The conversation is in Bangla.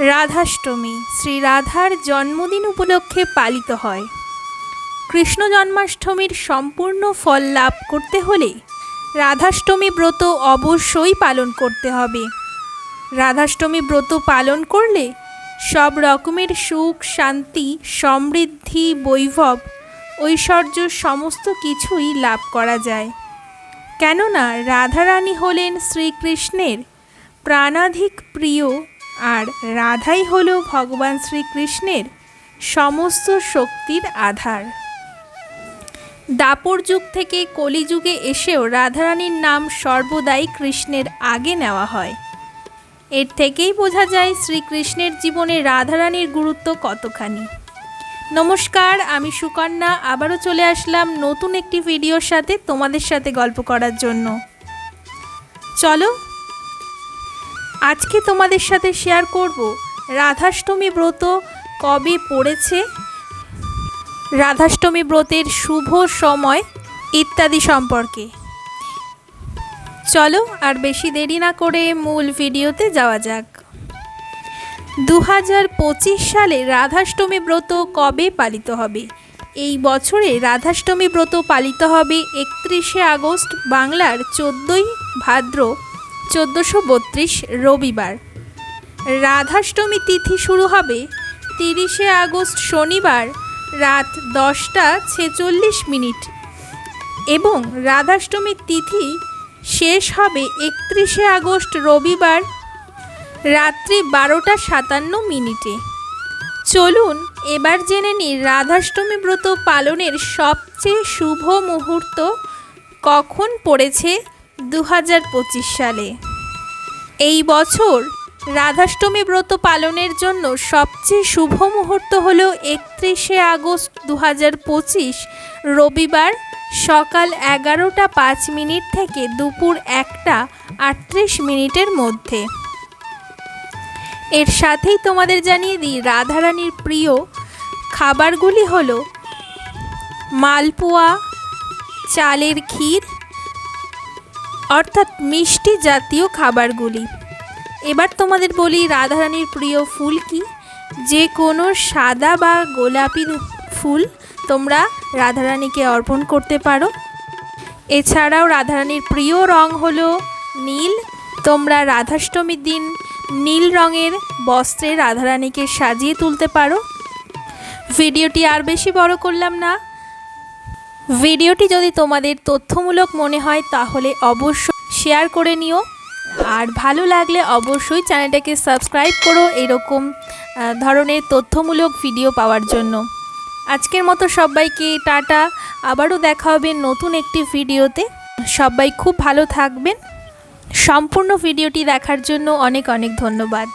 রাধাষ্টমী, শ্রী রাধার জন্মদিন উপলক্ষে পালিত হয়। কৃষ্ণ জন্মাষ্টমীর সম্পূর্ণ ফল লাভ করতে হলে রাধাষ্টমী ব্রত অবশ্যই পালন করতে হবে। রাধাষ্টমী ব্রত পালন করলে সব রকমের সুখ, শান্তি, সমৃদ্ধি, বৈভব, ঐশ্বর্য সমস্ত কিছুই লাভ করা যায়। কেননা রাধারানী হলেন শ্রীকৃষ্ণের প্রাণাধিক প্রিয় আর রাধাই হল ভগবান শ্রীকৃষ্ণের সমস্ত শক্তির আধার। দাপর যুগ থেকে কলিযুগে এসেও রাধারানীর নাম সর্বদাই কৃষ্ণের আগে নেওয়া হয়। এর থেকেই বোঝা যায় শ্রীকৃষ্ণের জীবনে রাধারানীর গুরুত্ব কতখানি। নমস্কার, আমি সুকন্যা। আবারও চলে আসলাম নতুন একটি ভিডিওর সাথে তোমাদের সাথে গল্প করার জন্য। চলো আজকে তোমাদের সাথে শেয়ার করব। রাধাষ্টমী ব্রত কবে পড়েছে? রাধাষ্টমী ব্রতের শুভ সময় ইত্যাদি সম্পর্কে। চলো আর বেশি দেরি না করে মূল ভিডিওতে যাওয়া যাক। দু হাজার পঁচিশ সালে রাধাষ্টমী ব্রত কবে পালিত হবে? এই বছরে রাধাষ্টমী ব্রত পালিত হবে একত্রিশে আগস্ট, বাংলার চোদ্দোই ভাদ্র চোদ্দোশো বত্রিশ রবিবার। রাধাষ্টমী তিথি শুরু হবে তিরিশে আগস্ট শনিবার রাত দশটা ছেচল্লিশ মিনিট এবং রাধাষ্টমীর তিথি শেষ হবে একত্রিশে আগস্ট রবিবার রাত্রি বারোটা সাতান্ন মিনিটে। চলুন এবার জেনে নিই রাধাষ্টমী ব্রত পালনের সবচেয়ে শুভ মুহূর্ত কখন পড়েছে দু হাজার পঁচিশ সালে। এই বছর রাধাষ্টমী ব্রত পালনের জন্য সবচেয়ে শুভ মুহূর্ত হল একত্রিশে আগস্ট দু হাজার পঁচিশ, রবিবার সকাল এগারোটা পাঁচ মিনিট থেকে দুপুর একটা আটত্রিশ মিনিটের মধ্যে। এর সাথেই তোমাদের জানিয়ে দিই, রাধারানীর প্রিয় খাবারগুলি হল মালপোয়া, চালের ক্ষীর অর্থাৎ মিষ্টি জাতীয় খাবারগুলি। এবার তোমাদের বলি রাধারানীর প্রিয় ফুল কি? যে কোনো সাদা বা গোলাপি ফুল তোমরা রাধারানীকে অর্পণ করতে পারো। এছাড়াও রাধারানীর প্রিয় রং হলো নীল। তোমরা রাধাষ্টমীর দিন নীল রঙের বস্ত্রে রাধারানীকে সাজিয়ে তুলতে পারো। ভিডিওটি আর বেশি বড় করলাম না। ভিডিওটি যদি তোমাদের তথ্যমূলক মনে হয় তাহলে অবশ্যই শেয়ার করে নিও। আর ভালো লাগলে অবশ্যই চ্যানেলটাকে সাবস্ক্রাইব করো এরকম ধরনের তথ্যমূলক ভিডিও পাওয়ার জন্য। আজকের মতো সবাইকে টাটা, আবারও দেখা হবে নতুন একটি ভিডিওতে। সবাই খুব ভালো থাকবেন। সম্পূর্ণ ভিডিওটি দেখার জন্য অনেক অনেক ধন্যবাদ।